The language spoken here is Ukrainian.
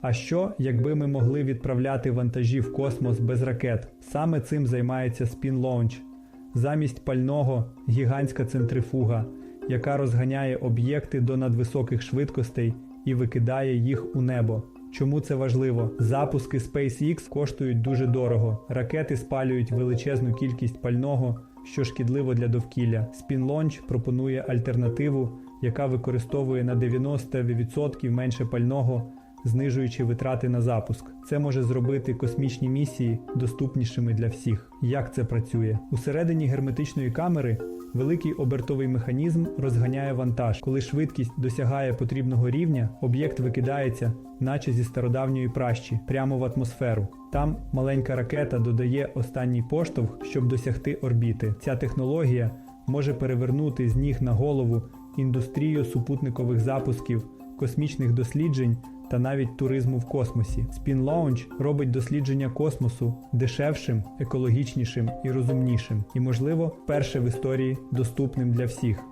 А що, якби ми могли відправляти вантажі в космос без ракет? Саме цим займається Spin Launch. Замість пального гігантська центрифуга, яка розганяє об'єкти до надвисоких швидкостей і викидає їх у небо. Чому це важливо? Запуски SpaceX коштують дуже дорого. Ракети спалюють величезну кількість пального, що шкідливо для довкілля. Spin Launch пропонує альтернативу, яка використовує на 90% менше пального, знижуючи витрати на запуск. Це може зробити космічні місії доступнішими для всіх. Як це працює? Усередині герметичної камери великий обертовий механізм розганяє вантаж. Коли швидкість досягає потрібного рівня, об'єкт викидається, наче зі стародавньої пращі, прямо в атмосферу. Там маленька ракета додає останній поштовх, щоб досягти орбіти. Ця технологія може перевернути з ніг на голову індустрію супутникових запусків, космічних досліджень та навіть туризму в космосі. Spin Launch робить дослідження космосу дешевшим, екологічнішим і розумнішим, і, можливо, перше в історії доступним для всіх.